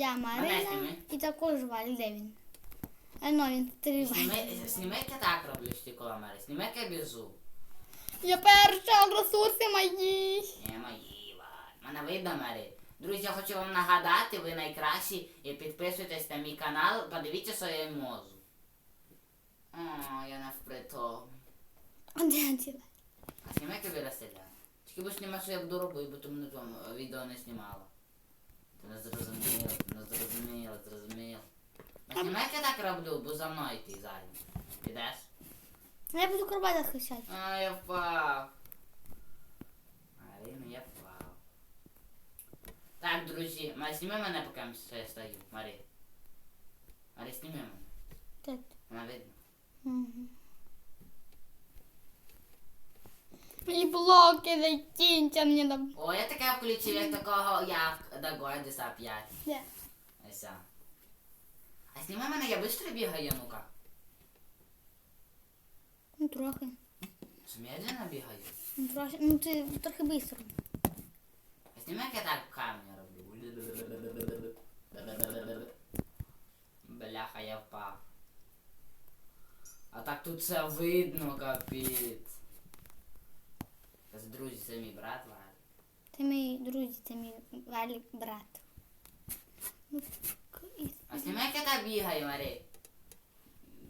Я Марина зніми. і також Валь, де він? А ну, він сніми я так роблю стекло, Марі. Сніми я біжу. Я перша, ресурси мої. Не мої, Валь. Мене видно, Марі. Друзі, я хочу вам нагадати, ви найкращі і підписуйтесь на мій канал, подивіться, що я можу. О, я не впритом. А де ти? А знімай тобі розстріляю. Тільки бо знімай, що я буду робити, бо ти мене там е, відео не знімала. Ти не зрозуміла, ти не зрозуміла, зрозуміла. А знімай, як я так роблю, бо за мною йти зараз. Підеш? Я буду карбата захищати. А, я впав. Марина, я впав. Так, друзі, Марі, сніми мене, поки я стою. Марі. Марі, сніми мене. Тут. Вона видно. Мгм. І блоки закінча мені там. О, я таке включив, як такого, як до Годіса 5. Де? Ось. а. А сніми мене, я швидко бігаю, ну-ка. Ну трохи. Медленно бігаю? Ну трохи. Ну ти трохи швидко. А сніми, як я так камінь роблю. Бляха, я впав. А так тут все видно, капець. Це друзі, це мій брат Валь. Це мій друзі, це мій Валік брат. Ну, і- А сніми, як я так бігаю, Марі.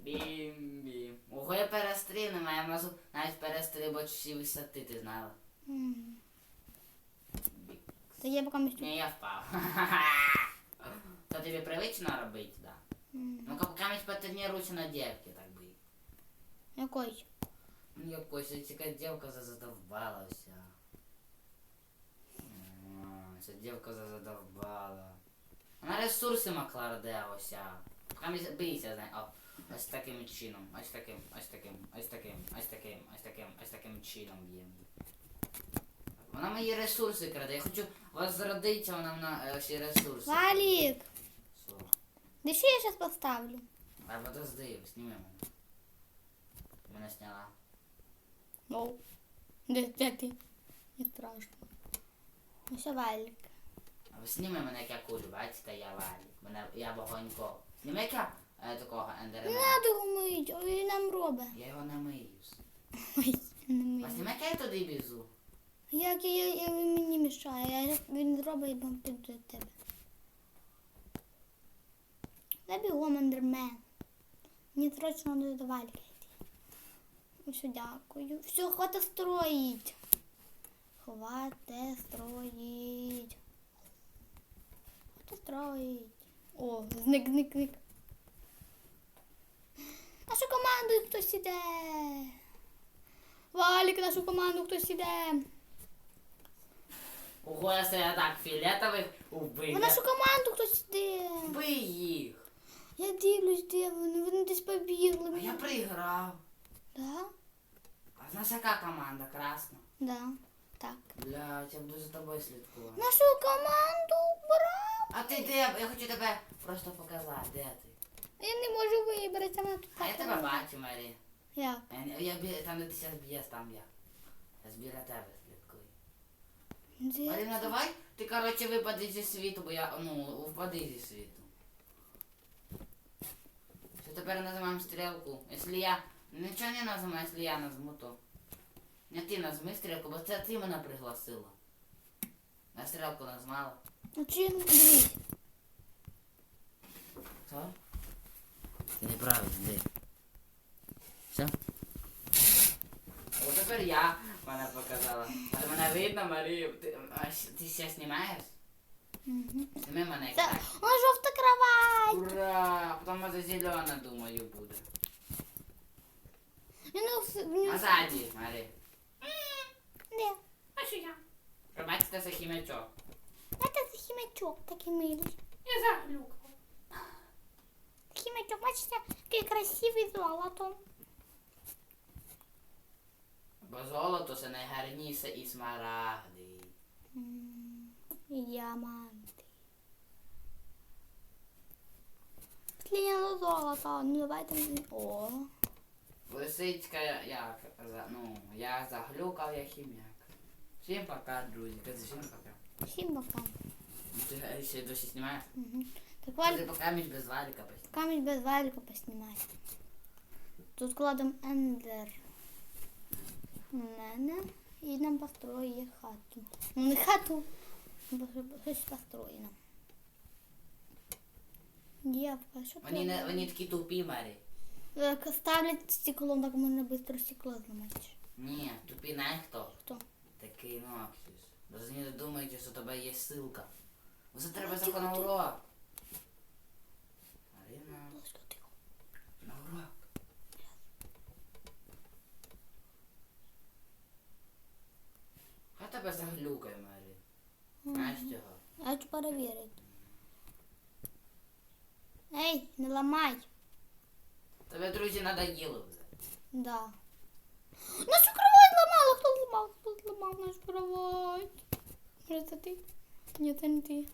Бім-бім. Ого, я перестрибну, я можу навіть перестрибати всі висоти, ти знала? Мгм. Та я поки між Ні, я впав. То тобі привично робити, да? Ну-ка, поки ми потренуйся на девки, так би. Якої? Якось ця девка задовбалася. М, Ця девка задовбала. Вона ресурси ми бийся, знай. О, ось таким чином, ось таким, ось таким, ось таким, ось таким, ось таким, ось таким чином б'ємо. Вона мої ресурси краде. Я хочу возродити, вона на всі ресурси. Валік! Що? Ще я зараз поставлю? А подожди, сніми мене. Мене сняла. Ну. Де, де ти? Не страшно. Ну Валік. А ви сніми мене як я кулю, бачите, я валік. Мене я вогонько. Сніми як я е, такого Не треба його мить, ой, він нам робить. Я його не мию. Ой, не А сніми як я туди біжу. Як я, я, він мені мішає, я, він робить піду до тебе. Дай бігом, ендермен. Мені срочно до. Ну, Все, дякую. Все, хватить строїть. Хватить строїть. Хватить строїть. О, зник, зник, зник. Нашу команду хтось іде. Валік, нашу команду хтось іде. Ого, я себе так фіолетових убив. В нашу команду хтось іде. Вбий їх. Я дивлюсь, де вони. Вони десь побігли. А я проіграв. Да? В нас яка команда? Красна. Да. Так. Блядь, я буду за тобою слідкувати. Нашу команду брав. А ти де? Я хочу тебе просто показати, де ти? Я не можу вибратися на тут. А я тебе бачу, Марі. Як? Я, я, бі- там, де ти зараз б'єш, там я. Я збіля тебе слідкую. Де? Марина, давай ти, коротше, випади зі світу, бо я, ну, впади зі світу. Що тепер нажимаємо стрілку? Якщо я, нічого не нажимаю, якщо я нажму, то... Не ти нажми стрілку, бо це ти мене пригласила. Я стрілку нажмала. Ну чи ну, дивись. Що? Ти неправильно, де? Все? О, тепер я мене показала. А мене видно, Марія. Ти, а, ти ще знімаєш? Угу. Зніми мене як так. о, жовта кровать. Ура! Потім може зелена, думаю, буде. Ззаді, Марі. Де? А що я? Пробачте за хімячок. Це хімячок такий милий. Я заглюкав. Хімячок, бачите, який красивий золото. Бо золото це найгарніше і смарагди. Діаманти. Сліяло золото. Ну давайте. мені- О. Лисичка, як, за- ну, я заглюкав, я хімяк. Всім пока, друзі. Кажи всім пока. Всім пока. Ти ще досі знімаєш? Угу. Так Ти валік, поки між без валіка постійно. камінь без валіка поснімай. Тут кладемо ендер. Мене і нам построїть хату. Ну не хату, бо щось построїмо. Дівка, що Вони, не, треба? вони такі тупі, Марі. Так, Ставлять стекло, так можна швидко стекло зламати. Ні, тупі не хто. Хто? Такий Ноксіс. Даже не думайте, що у тебе є ссылка. Оце треба Тихо, на урок. Марина, на урок. Хай тебе заглюкає, Марі. Знаєш цього? Я хочу перевірити. Ей, не ламай. Тебе, друзі, надоїло вже. Да. Нашу кровать зламала. Хто зламав? Хто зламав нашу кровать? Може це ти? Ні, це не ти.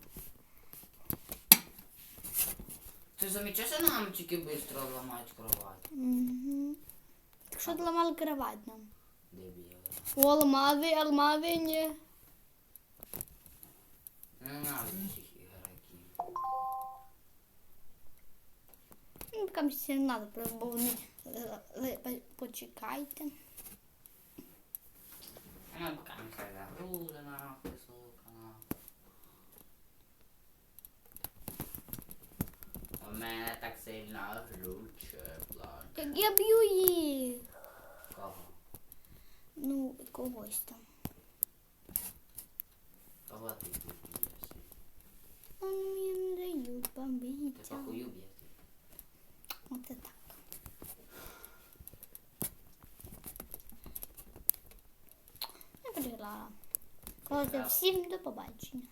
Ти замічаєш, що нам тільки швидко ламають кровать? Угу. Так що зламали кровать нам? Дебіли. О, алмази, алмази, ні. Ненавиджу цих Ну, там ще не треба, бо вони... е, е, Почекайте. Ну. У мене так сильно глюче план. Я б'ю їх. Кого? Ну, когось там. Кого ти б'єш? Вони мені не дають Ти бомбитися. по хую б'єш? Оце так. Я приграла. Коли всім до побачення.